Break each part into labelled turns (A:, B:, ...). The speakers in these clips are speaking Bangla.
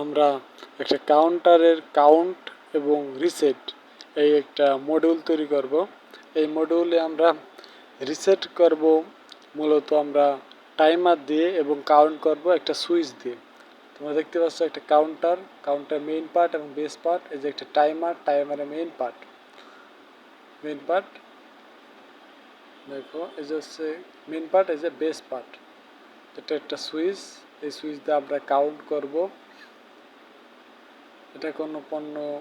A: আমরা একটা কাউন্টারের কাউন্ট এবং রিসেট এই একটা মডিউল তৈরি করব। এই মডিউলে আমরা রিসেট করব, মূলত আমরা টাইমার দিয়ে এবং কাউন্ট করব একটা সুইচ দিয়ে। তোমরা দেখতে পাচ্ছ একটা কাউন্টার কাউন্টার মেইন পার্ট এবং বেস পার্ট এই যে একটা টাইমার টাইমারের মেইন পার্ট মেইন পার্ট দেখো, এই যে হচ্ছে মেইন পার্ট এই যে বেস পার্ট এটা একটা সুইচ এই সুইচ দিয়ে আমরা কাউন্ট করব। এটা কোনো পণ্য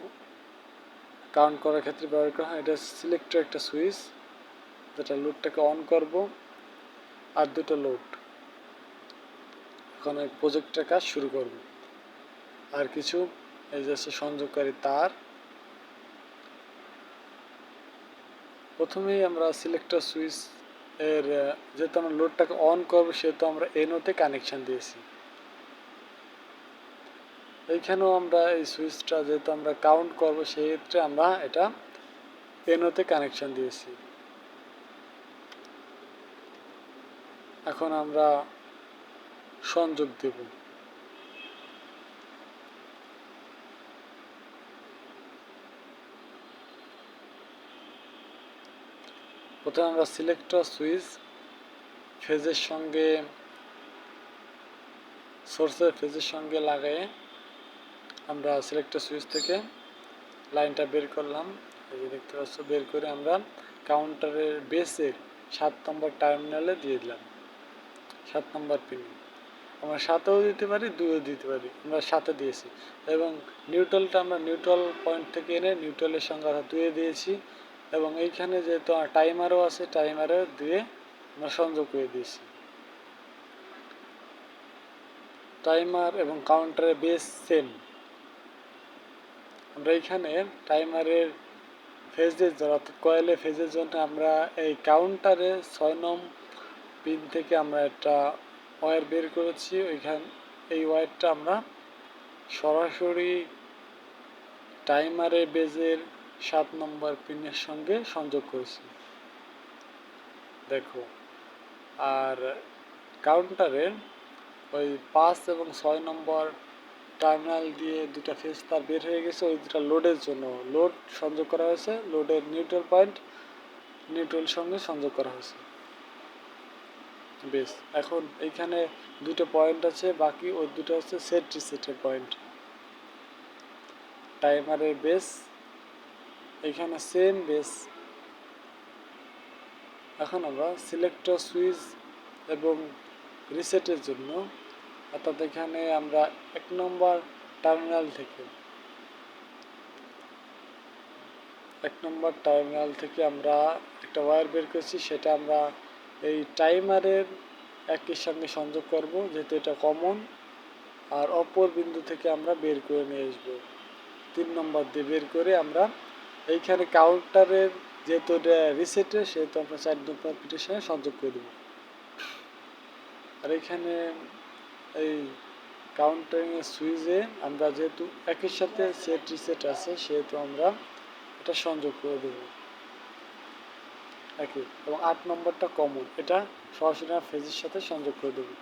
A: কাউন্ট করার ক্ষেত্রে ব্যবহার করা হয় এটা সিলেক্টর একটা সুইচ যেটা লোডটাকে অন করব আর দুটো লোড এখন ওই কাজ শুরু করব। আর কিছু, এই যে সংযোগকারী তার। প্রথমেই আমরা সিলেক্টর সুইচ এর যেহেতু আমরা লোডটাকে অন করব, সেহেতু আমরা এনোতে কানেকশন দিয়েছি। এইখানেও আমরা এই সুইচটা যেহেতু আমরা কাউন্ট করব সেই ক্ষেত্রে আমরা এটা এনোতে কানেকশন দিয়েছি। এখন আমরা সংযোগ দেব। প্রথমে আমরা সিলেক্টর সুইচ ফেজের সঙ্গে সোর্সের ফেজের সঙ্গে লাগায়ে আমরা সিলেক্টর সুইচ থেকে লাইনটা বের করলাম। এই যে দেখতে পাচ্ছ, বের করে আমরা কাউন্টারের বেসের সাত নম্বর টার্মিনালে দিয়ে দিলাম। সাত নম্বর পিন আমরা সাতেও দিতে পারি, দুইও দিতে পারি। আমরা সাথে দিয়েছি। এবং নিউট্রালটা আমরা নিউট্রাল পয়েন্ট থেকে এনে নিউট্রালের সঙ্গে অর্থাৎ দুয়ে দিয়েছি। এবং এইখানে যেহেতু টাইমারও আছে টাইমারও দিয়ে আমরা সংযোগ করে দিয়েছি। টাইমার এবং কাউন্টারের বেস সেম আমরা এইখানে টাইমারের ফেজের জন্য অর্থাৎ কয়েলের ফেজের জন্য আমরা এই কাউন্টারে ছয় নম পিন থেকে আমরা একটা ওয়্যার বের করেছি। ওইখান, এই ওয়্যারটা আমরা সরাসরি টাইমারের বেজের সাত নম্বর পিনের সঙ্গে সংযোগ করেছি। দেখো, আর কাউন্টারের ওই পাঁচ এবং ছয় নম্বর টার্মিনাল দিয়ে দুটা ফেজ তার বের হয়ে গেছে, ওই দুটা লোডের জন্য। লোড সংযোগ করা হয়েছে, লোডের নিউট্রাল পয়েন্ট নিউট্রাল সঙ্গে সংযোগ করা হয়েছে। বেশ, এখন এইখানে দুটো পয়েন্ট আছে, বাকি ওই দুটো হচ্ছে সেট রিসেটের পয়েন্ট টাইমারের বেস এখানে সেম বেস এখন আমরা সিলেক্টর সুইচ এবং রিসেটের জন্য অর্থাৎ এখানে আমরা এক নম্বর টার্মিনাল থেকে, এক নম্বর টার্মিনাল থেকে আমরা একটা ওয়্যার বের করছি, সেটা আমরা এই টাইমারের একের সঙ্গে সংযোগ করব, যেহেতু এটা কমন, আর অপর বিন্দু থেকে আমরা বের করে নিয়ে আসব। তিন নম্বর দিয়ে বের করে আমরা এইখানে কাউন্টারের যেহেতু এটা রিসেটের সেহেতু আমরা চার নম্বর পিঠের সঙ্গে সংযোগ করে দেবো। আর এখানে এই কাউন্টারিংয়ের সুইচে আমরা যেহেতু একই সাথে সেট রিসেট আছে, সেহেতু আমরা এটা সংযোগ করে দেবো। একই, এবং আট নম্বরটা কমন এটা সরাসরি ফেজের সাথে সংযোগ করে দেবো।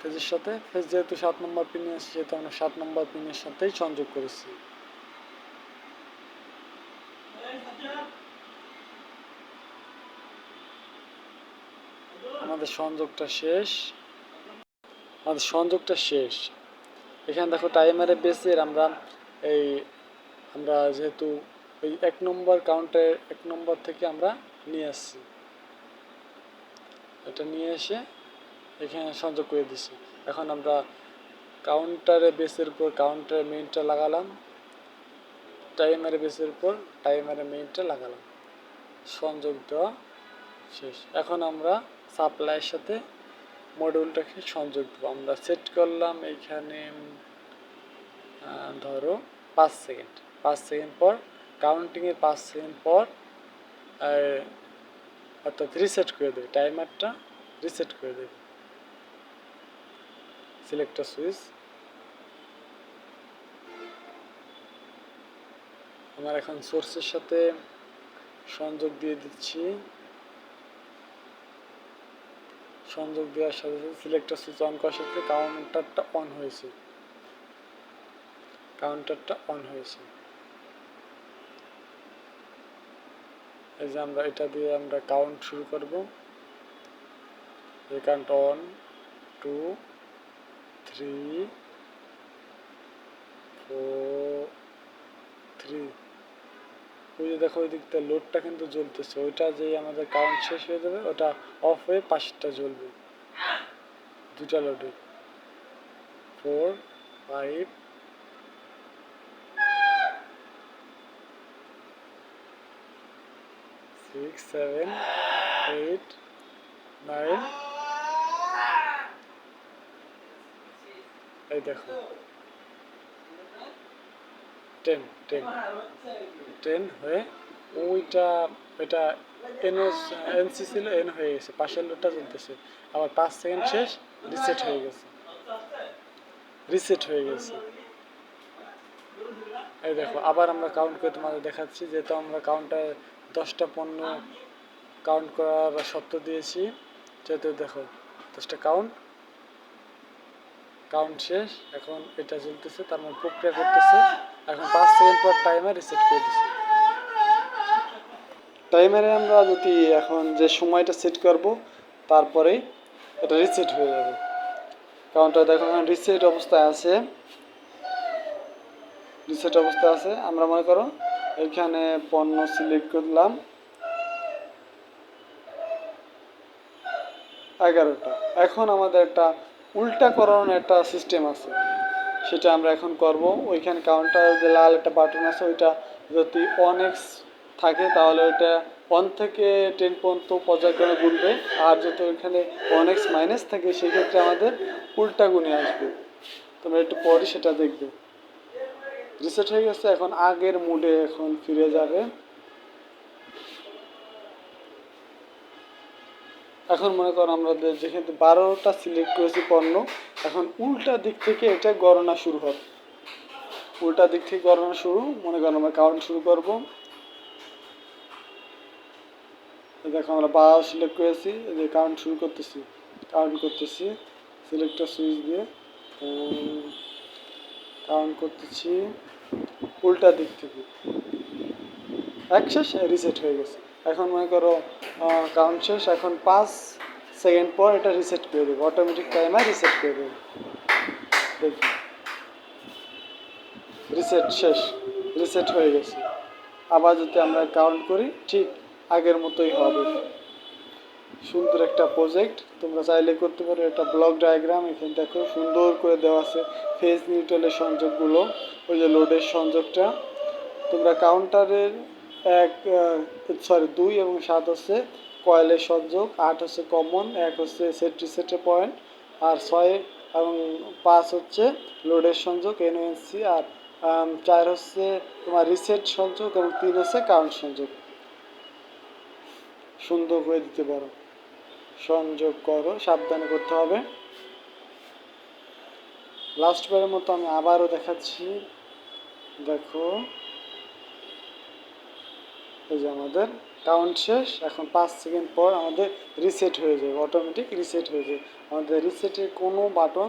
A: ফেজের সাথে ফেজ যেহেতু সাত নম্বর পিনে আছে, সেহেতু আমরা সাত নম্বর পিনের সাথেই সংযোগ করেছি। আমাদের সংযোগটা শেষ। আমাদের সংযোগটা শেষ। এখানে দেখো টাইমারের বেসের আমরা এই, আমরা যেহেতু ওই এক নম্বর কাউন্টার এক নম্বর থেকে আমরা নিয়ে আসছি। এটা নিয়ে এসে এখানে সংযোগ করে দিছি। এখন আমরা কাউন্টারে বেসের উপর কাউন্টারে মেইনটা লাগালাম। টাইমারের বেসের উপর টাইমারের মেইনটা লাগালাম। সংযোগ দেওয়া শেষ। এখন আমরা সাপ্লাইয়ের সাথে মডিউলটাকে সংযোগ দেবো। আমরা সেট করলাম এইখানে ধরো পাঁচ সেকেন্ড পাঁচ সেকেন্ড পর কাউন্টিংয়ের পাঁচ সেকেন্ড পর আর অর্থাৎ রিসেট করে দেবে। টাইমারটা রিসেট করে দেবে। সিলেক্টর সুইচ আমার এখন সোর্সের সাথে সংযোগ দিয়ে দিচ্ছি। সংযোগ দেওয়ার সাথে সাথে সিলেক্টর সুইচ অন করার সাথে কাউন্টারটা অন হয়েছে। কাউন্টারটা অন হয়েছে। এই যে আমরা এটা দিয়ে আমরা কাউন্ট শুরু করব। এই count one two three four three ওই যে দেখো, ওই দিকটা লোডটা কিন্তু জ্বলতেছে। ওইটা যেই আমাদের কাউন্ট শেষ হয়ে যাবে, ওটা অফ হয়ে পাশেরটা জ্বলবে। দুটা লোডে four five six seven eight nine এই দেখো। টেন টেন টেন হয়ে ওইটা এটা এন এনসি ছিল এন হয়ে গেছে পাশের লোডটা চলতেছে আবার পাঁচ সেকেন্ড শেষ রিসেট হয়ে গেছে রিসেট হয়ে গেছে এই দেখো আবার আমরা কাউন্ট করে তোমাদের দেখাচ্ছি যেহেতু আমরা কাউন্টার দশটা পণ্য কাউন্ট করার শর্ত দিয়েছি যেহেতু দেখো দশটা কাউন্ট কাউন্ট শেষ, এখন এটা চলতেছে তার মানে প্রক্রিয়া করতেছে। এখন পাঁচ সেকেন্ড পর টাইমার রিসেট করে দিচ্ছে টাইমারে আমরা যদি এখন যে সময়টা সেট করব, তারপরে এটা রিসেট হয়ে যাবে। কাউন্টার দেখো, এখন রিসেট অবস্থায় আছে। রিসেট অবস্থায় আছে, আমরা মনে করো এখানে পণ্য সিলেক্ট করলাম। এগারোটা। এখন আমাদের একটা উল্টা করানোর একটা সিস্টেম আছে। সেটা আমরা এখন করব। ওইখানে কাউন্টার যে লাল একটা বাটন আছে, ওইটা যদি অন এক্স থাকে, তাহলে ওইটা ওয়ান থেকে টেন পর্যন্ত পর্যায়ক্রমে গুনবে আর যদি ওইখানে ওয়ান এক্স মাইনাস থাকে, সেক্ষেত্রে আমাদের উল্টা গুণে আসবে। তোমরা একটু পরে সেটা দেখবে। রিসেট হয়ে গেছে। এখন আগের মুডে এখন ফিরে যাবে। এখন মনে করো আমরা যে- যেখানে বারোটা সিলেক্ট করেছি পণ্য, এখন উল্টা দিক থেকে এটা গণনা শুরু হবে। উল্টা দিক থেকে গণনা শুরু, মনে করো আমরা কাউন্ট শুরু করব। দেখো আমরা বারো সিলেক্ট করেছি যে কাউন্ট শুরু করতেছি কাউন্ট করতেছি সিলেক্টর সুইচ দিয়ে কাউন্ট করতেছি, উল্টা দিক থেকে। এক রিসেট হয়ে গেছে। এখন মনে করো কাউন্ট শেষ, এখন পাঁচ সেকেন্ড পর এটা রিসেট করে দেবো অটোমেটিক টাইমার রিসেট করে দেবো। দেখি। রিসেট শেষ রিসেট হয়ে গেছে। আবার যদি আমরা কাউন্ট করি, ঠিক আগের মতোই হবে। সুন্দর একটা প্রজেক্ট তোমরা চাইলে করতে পারো একটা ব্লক ডায়াগ্রাম এখানে দেখো সুন্দর করে দেওয়া আছে ফেজ নিউট্রালের সংযোগগুলো, ওই যে লোডের সংযোগটা। তোমরা কাউন্টারের এক সরি দুই এবং সাত হচ্ছে কয়েলের সংযোগ, আট হচ্ছে কমন এক হচ্ছে সেট্রি রিসেটের পয়েন্ট আর ছয় এবং পাঁচ হচ্ছে লোডের সংযোগ এনওএনসি আর চার হচ্ছে তোমার রিসেট সংযোগ এবং তিন হচ্ছে কাউন্ট সংযোগ। সুন্দর করে দিতে পারো। সংযোগ করো, সাবধানে করতে হবে। লাস্ট বারের মতো আমি আবারও দেখাচ্ছি। দেখো। এই যে আমাদের কাউন্ট শেষ, এখন পাঁচ সেকেন্ড পর আমাদের রিসেট হয়ে যাবে অটোমেটিক রিসেট হয়ে যাবে। আমাদের রিসেটের কোনো বাটন